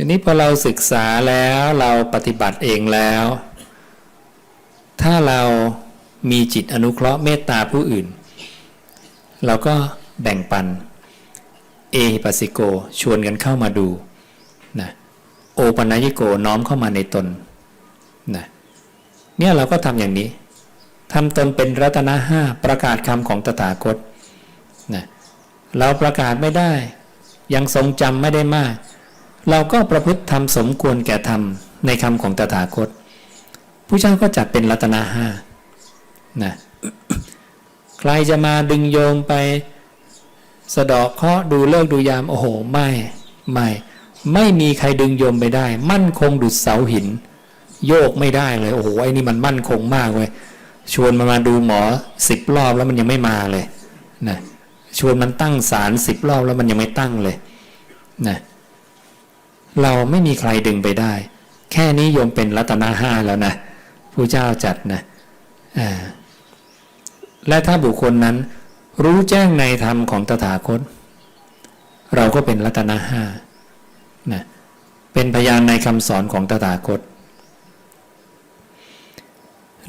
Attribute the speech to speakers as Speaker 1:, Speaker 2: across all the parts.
Speaker 1: ทีนี้พอเราศึกษาแล้วเราปฏิบัติเองแล้ว ถ้าเรามีจิตอนุเคราะห์เมตตาผู้อื่น เราก็แบ่งปัน เอหิปัสสิโกชวนกันเข้ามาดูนะโอปัญญิโกน้อมเข้ามาในตนนะเนี่ยเราก็ทำอย่างนี้ทำตนเป็นรัตนะห้าประกาศคำของตถาคตนะเราประกาศไม่ได้ ยังทรงจำไม่ได้มาก เราก็ประพฤติทำสมควรแก่ธรรมในคำของตถาคตผู้เจ้าก็จัดเป็นรัตนะห้านะใครจะมาดึงโยงไป สะดาะเคาะดูเลิกดูยาม โอ้โห ไม่ไม่ ไม่มีใครดึงโยมไปได้ มั่นคงดุดเสาหิน โยกไม่ได้เลย โอ้โหไอ้นี่มันมั่นคงมากเว้ยชวนมันมาดูหมอสิบรอบแล้วมันยังไม่มาเลยนะชวนมันตั้งศาลสิบรอบแล้วมันยังไม่ตั้งเลยนะ เราไม่มีใครดึงไปได้ แค่นี้โยมเป็นรัตนาห้าแล้วนะผู้เจ้าจัดนะและถ้าบุคคลนั้นรู้แจ้งในธรรมของตถาคต เราก็เป็นรัตนะห้านะเป็นพยานในคำสอนของตถาคต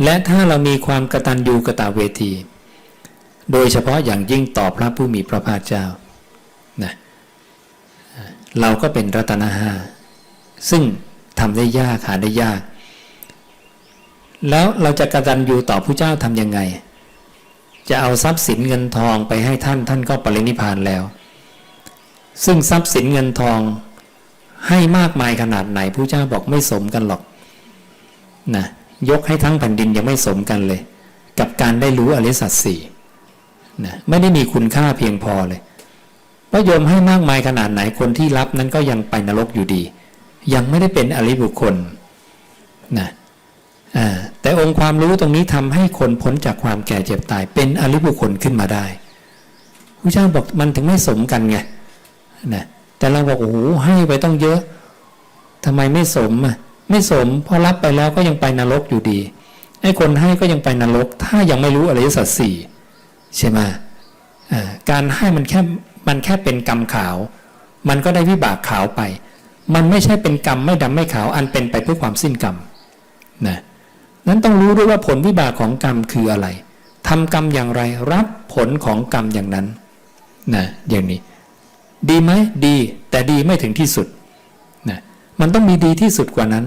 Speaker 1: และถ้าเรามีความกตัญญูกะตเวที โดยเฉพาะอย่างยิ่งต่อพระผู้มีพระภาคเจ้า เราก็เป็นรัตนห้าซึ่งทำได้ยากหาได้ยาก แล้วเราจะกระตัญญูต่อผู้เจ้าทำยังไง จะเอาทรัพย์สินเงินทองไปให้ท่านท่านก็ปรินิพานแล้ว ซึ่งทรัพย์สินเงินทองให้มากมายขนาดไหนผู้เจ้าบอกไม่สมกันหรอกนะยกให้ทั้งแผ่นดินยังไม่สมกันเลย กับการได้รู้อริสัตสี่นะไม่ได้มีคุณค่าเพียงพอเลย พระโยมให้มากมายขนาดไหนคนที่รับนั้นก็ยังไปนรกอยู่ดี ยังไม่ได้เป็นอริบุคคลนะแต่องค์ความรู้ตรงนี้ทำให้คนพ้นจากความแก่เจ็บตาย เป็นอริบุคคลขึ้นมาได้พระเจ้าบอกมันถึงไม่สมกันไงนะแต่เราบอกโอ้โหให้ไปต้องเยอะทำไมไม่สมอะไม่สมพอรับไปแล้วก็ยังไปนรกอยู่ดีไอ้คนให้ก็ยังไปนรก ถ้ายังไม่รู้อริยสัจสี่ใช่ไหมการให้มันแค่ มันแค่เป็นกรรมขาว มันก็ได้วิบากขาวไป มันไม่ใช่เป็นกรรมไม่ดำไม่ขาวอันเป็นไปเพื่อความสิ้นกรรมนะนั้นต้องรู้ด้วยว่าผลวิบากของกรรมคืออะไรทำกรรมอย่างไรรับผลของกรรมอย่างนั้นนะอย่างนี้ ดีไหมดีแต่ดีไม่ถึงที่สุดนะมันต้องมีดีที่สุดกว่านั้น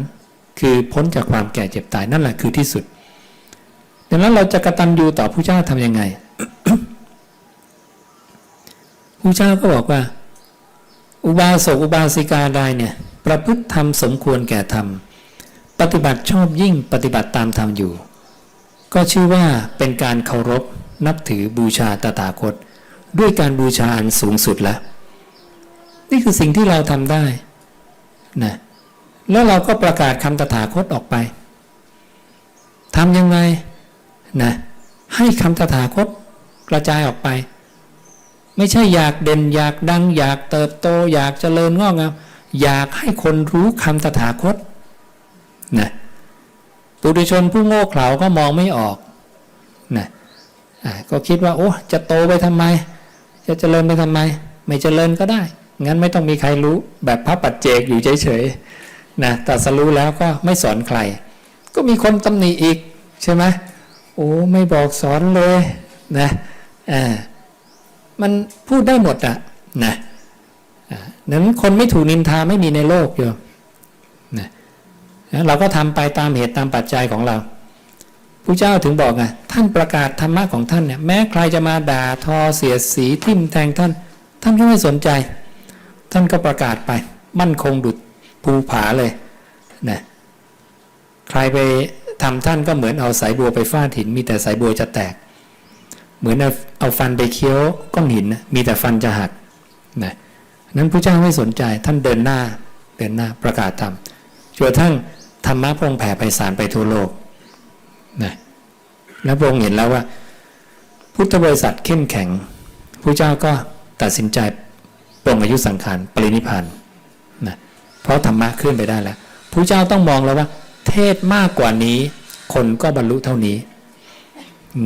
Speaker 1: คือพ้นจากความแก่เจ็บตายนั่นแหละคือที่สุดดังนั้นเราจะกระตันยูต่อผู้เจ้าทำยังไง ผู้เจ้าก็บอกว่า อุบาสกอุบาสิกาใดเนี่ยประพฤติธรรมสมควรแก่ธรรม ปฏิบัติชอบยิ่งปฏิบัติตามธรรมอยู่ ก็ชื่อว่าเป็นการเคารพนับถือบูชาตถาคต ด้วยการบูชาอันสูงสุดแล้ว นี่คือสิ่งที่เราทำได้นะแล้วเราก็ประกาศคำตถาคตออกไปทำยังไงนะให้คำตถาคตกระจายออกไป ไม่ใช่อยากเด่นอยากดัง อยากเติบโต อยากเจริญงอกงามอยากให้คนรู้คำตถาคตนะปุถุชนผู้โง่เขลาก็มองไม่ออกนะก็คิดว่า โอ้จะโตไปทำไม จะเจริญไปทำไม ไม่เจริญก็ได้ งั้นไม่ต้องมีใครรู้แบบพระปัจเจกอยู่เฉยๆนะแต่สรู้แล้วก็ไม่สอนใคร ก็มีคนตำหนิอีกใช่ไหมโอ้ไม่บอกสอนเลยนะอ่า มันพูดได้หมดอะนะนั้นคนไม่ถูกนินทาไม่มีในโลกโยมนะเราก็ทำไปตามเหตุตามปัจจัยของเราผู้เจ้าถึงบอกไงท่านประกาศธรรมะของท่านเนี่ยแม้ใครจะมาด่าทอเสียดสีทิ่มแทงท่าน ท่านก็ไม่สนใจ ท่านก็ประกาศไป มั่นคงดุดภูผาเลยนะใครไปทำท่านก็เหมือนเอาสายบัวไปฟาดหินมีแต่สายบัวจะแตก เหมือนเอาฟันไปเคี้ยวก้อนหินมีแต่ฟันจะหักนะนั้นพระเจ้าไม่สนใจท่านเดินหน้าเดินหน้าประกาศธรรมจนทั้งธรรมะพระองค์แผ่ไปสารไปทั่วโลกนะแล้วพระองค์เห็นแล้วว่า พุทธบริษัทเข้มแข็งพระเจ้าก็ตัดสินใจปรงอายุสังขารปรินิพานนะเพราะธรรมะขึ้นไปได้แล้วพระเจ้าต้องมองแล้วว่า เทศมากกว่านี้ คนก็บรรลุเท่านี้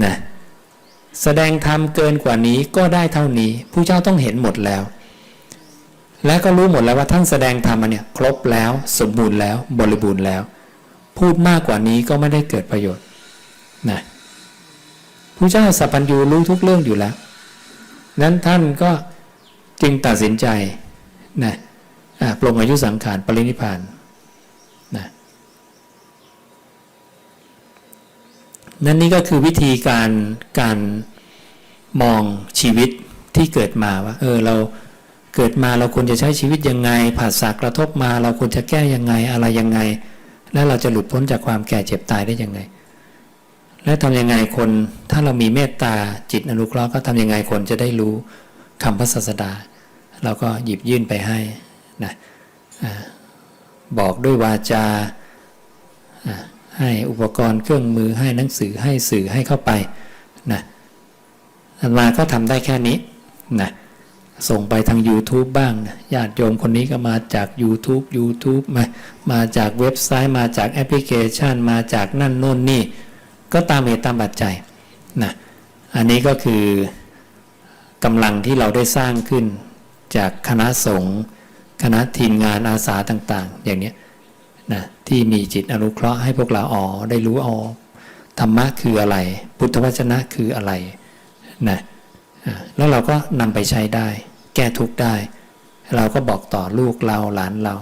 Speaker 1: นะ แสดงธรรมเกินกว่านี้ก็ได้เท่านี้ผู้เจ้าต้องเห็นหมดแล้ว และก็รู้หมดแล้วว่าท่านแสดงธรรมเนี่ยครบแล้ว สมบูรณ์แล้วบริบูรณ์แล้ว พูดมากกว่านี้ก็ไม่ได้เกิดประโยชน์นะพระเจ้าสัพพัญญูรู้ทุกเรื่องอยู่แล้ว นั้นท่านก็จึงตัดสินใจนะปลงอายุสังขารปรินิพพาน นั่นนี่ก็คือวิธีการการมองชีวิตที่เกิดมาว่า เออเราเกิดมาเราควรจะใช้ชีวิตยังไงผัสสะกระทบมาเราควรจะแก้ยังไงอะไรยังไง และเราจะหลุดพ้นจากความแก่เจ็บตายได้ยังไง และทำยังไงคนถ้าเรามีเมตตาจิตอนุเคราะห์ก็ทำยังไงคนจะได้รู้คำพระศาสดา เราก็หยิบยื่นไปให้นะอาบอกด้วยวาจาอ่า ให้อุปกรณ์เครื่องมือให้หนังสือให้สื่อให้เข้าไปนะอาตมาก็ทำได้แค่นี้นะส่งไปทาง YouTube บ้างนะญาติโยมคนนี้ก็มาจาก YouTube YouTube มามาจากเว็บไซต์มาจากแอปพลิเคชัน มาจากนั่นโน่นนี่ ก็ตามเหตุตามปัจจัยนะอันนี้ก็คือกำลังที่เราได้สร้างขึ้นจากคณะสงฆ์คณะทีมงานอาสาต่าง ๆ อย่างนี้ นะที่มีจิตอนุเคราะห์ให้พวกเราอ๋อได้รู้อ๋อธรรมะคืออะไร พุทธวจนะคืออะไรนะแล้วเราก็นำไปใช้ได้ แก้ทุกข์ได้ เราก็บอกต่อลูกเราหลานเรา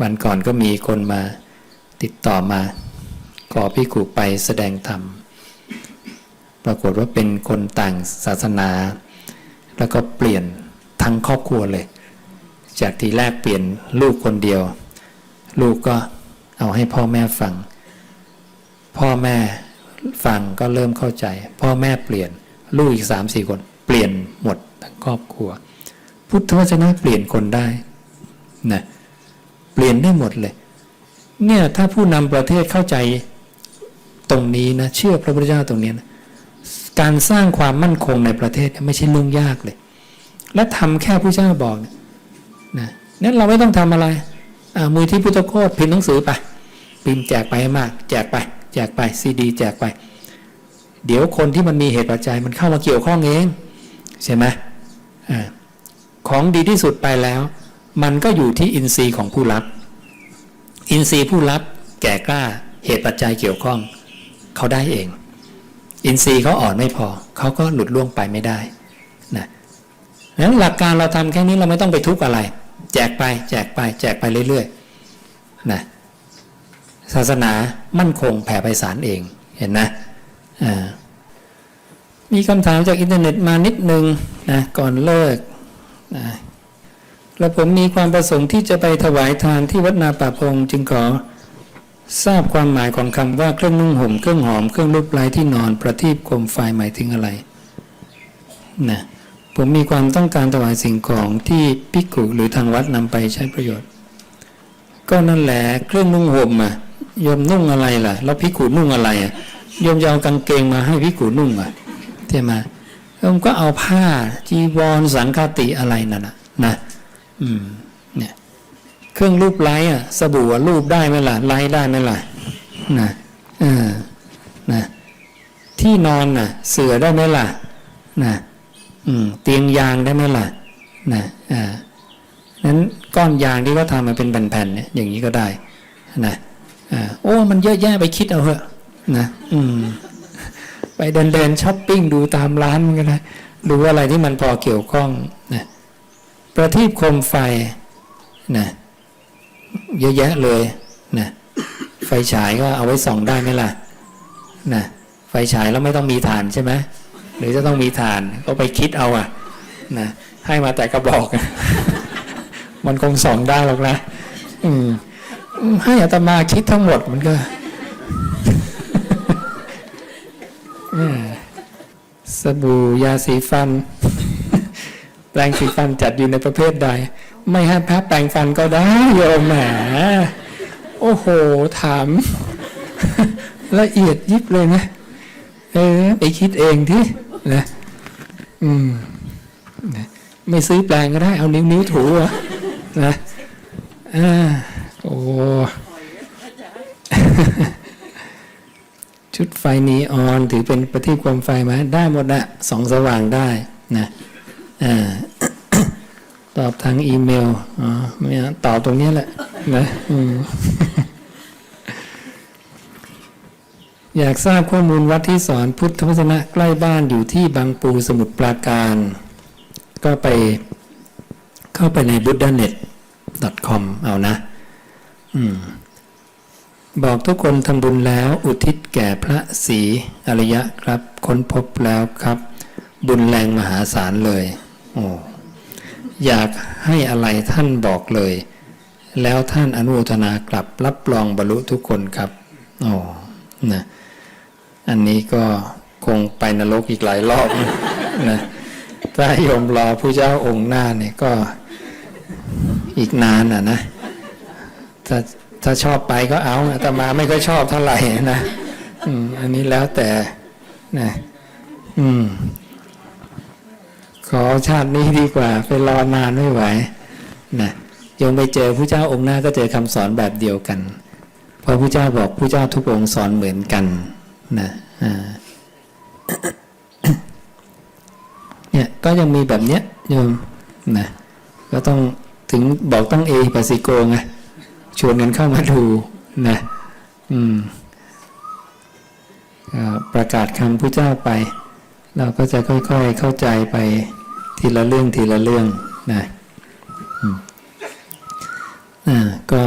Speaker 1: วันก่อนก็มีคนมาติดต่อมา ขอพี่กูไปแสดงธรรม ปรากฏว่าเป็นคนต่างศาสนา แล้วก็เปลี่ยนทั้งครอบครัวเลย จากทีแรกเปลี่ยนลูกคนเดียว ลูกก็เอาให้พ่อแม่ฟัง พ่อแม่ฟังก็เริ่มเข้าใจ พ่อแม่เปลี่ยน ลูกอีกสามสี่คน เปลี่ยนหมดทั้งครอบครัว พุทธวจนะเปลี่ยนคนได้นะเปลี่ยนได้หมดเลย เนี่ยถ้าผู้นำประเทศเข้าใจตรงนี้นะเชื่อพระพุทธเจ้าตรงนี้นะการสร้างความมั่นคงในประเทศไม่ใช่เรื่องยากเลย และทำแค่พระเจ้าบอกนะนั้นเราไม่ต้องทำอะไร มือที่พุทธโคตพิมพ์หนังสือไปพิมพ์แจกไปให้มาก แจกไป แจกไปซีดี แจกไป เดี๋ยวคนที่มันมีเหตุปัจจัยมันเข้ามาเกี่ยวข้องเองใช่ไหมอของดีที่สุดไปแล้ว มันก็อยู่ที่อินทรีย์ของผู้รับ อินทรีย์ผู้รับแก่กล้าเหตุปัจจัยเกี่ยวข้อง เขาได้เอง อินทรีย์เขาอ่อนไม่พอ เขาก็หลุดล่วงไปไม่ได้นะนั้นหลักการเราทำแค่นี้เราไม่ต้องไปทุกข์อะไร แจกไป แจกไปแจกไปเรื่อยๆนะศาสนามั่นคงแผ่ไพศาลเองเห็นนะมีคำถามจากอินเทอร์เน็ตมานิดนึงนะก่อนเลิกนะแล้วผมมีความประสงค์ที่จะไปถวายทานที่วัดนาป่าพงจึงขอทราบความหมายของคำว่าเครื่องนุ่งห่มเครื่องหอมเครื่องรูปไลที่นอนประทีปโคมไฟหมายถึงอะไรนะ ผมมีความต้องการถวายสิ่งของที่พิกุหรือทางวัดนำไปใช้ประโยชน์ ก็นั่นแหละเครื่องนุ่งห่มอะโยมนุ่งอะไรล่ะ แล้วพิกุนุ่งอะไรอะโยมจะเอากางเกงมาให้พิกุนุ่งอะใช่ไหมโยมก็เอาผ้าจีวรสังฆาติอะไรนั่นน่ะนะอืมเนี่ยเครื่องรูปไล้อะสบู่รูปได้ไหมล่ะไล้ได้ไหมล่ะนะเออนะที่นอนน่ะเสือได้ไหมล่ะนะ เตียงยางได้ไหมล่ะนะอ่านั้นก้อนยางที่เขาทำมาเป็นแผ่นๆเนี่ยอย่างนี้ก็ได้นะอ่าโอ้มันเยอะแยะไปคิดเอาเถอะนะอืมไปเดินเดินช้อปปิ้งดูตามร้านมันก็ได้ดูอะไรที่มันพอเกี่ยวข้องนะประทีปโคมไฟนะเยอะแยะเลยนะไฟฉายก็เอาไว้ส่องได้ไหมล่ะนะไฟฉายแล้วไม่ต้องมีฐานใช่ไหม หรือจะต้องมีฐานก็ไปคิดเอาอะนะให้มาแต่กระบอก มันคงสองได้หรอกนะอืมให้อาตมาคิดทั้งหมดมันก็สบู่ยาสีฟัน แปรงสีฟันจัดอยู่ในประเภทใด ไม่ให้แพ้แปรงฟันก็ได้โยมแหมโอ้โห ถาม ละเอียดยิบเลยนะ เออ ไปคิดเองที่ นะอืมนะไม่ซื้อแปลงก็ได้ เอานิ้วนิ้วถูอะนะอ่าโอ้ชุดไฟนีออนถือเป็นประทีปความไฟไหมได้หมดนะสองสว่างได้นะอ่าตอบทางอีเมลอ๋อไม่ตอบตรงนี้แหละนะอืม อยากทราบข้อมูลวัดที่สอนพุทธวจนะใกล้บ้านอยู่ที่บางปูสมุทรปราการ ก็ไปเข้าไปใน buddhanet.com เอานะ อืม บอกทุกคนทำบุญแล้วอุทิศแก่พระศรีอริยะครับ ค้นพบแล้วครับ บุญแรงมหาศาลเลย โอ้อยากให้อะไรท่านบอกเลย แล้วท่านอนุโมทนากลับรับรองบรรลุทุกคนครับ โอ้ นะอันนี้ก็คงไปนรกอีกหลายรอบนะนะถ้าโยมรอผู้เจ้าองค์หน้าเนี่ยก็อีกนานอะนะถ้าถ้าชอบไปก็เอาแต่มาไม่ค่อยชอบเท่าไหร่นะอืมอันนี้แล้วแต่นะอืม ขอชาตินี้ดีกว่า ไปรอนานไม่ไหวนะโยมไปเจอผู้เจ้าองค์หน้าก็เจอคำสอนแบบเดียวกัน พราะผู้เจ้าบอกผู้เจ้าทุกองค์สอนเหมือนกันนะเนี่ยก็ยังมีแบบเนี้ยโยมนะก็ต้องถึงบอกต้องเอปัสิโกไงชวนกันเข้ามาดูนะอืมประกาศคำผู้เจ้าไป เราก็จะค่อยๆเข้าใจไปทีละเรื่องทีละเรื่องนะอ่าก็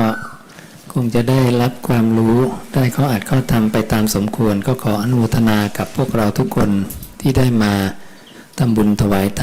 Speaker 1: คงจะได้รับความรู้ได้ข้ออัดข้อทำไปตามสมควร ก็ขออนุโมทนากับพวกเราทุกคนที่ได้มาทำบุญถวายทาน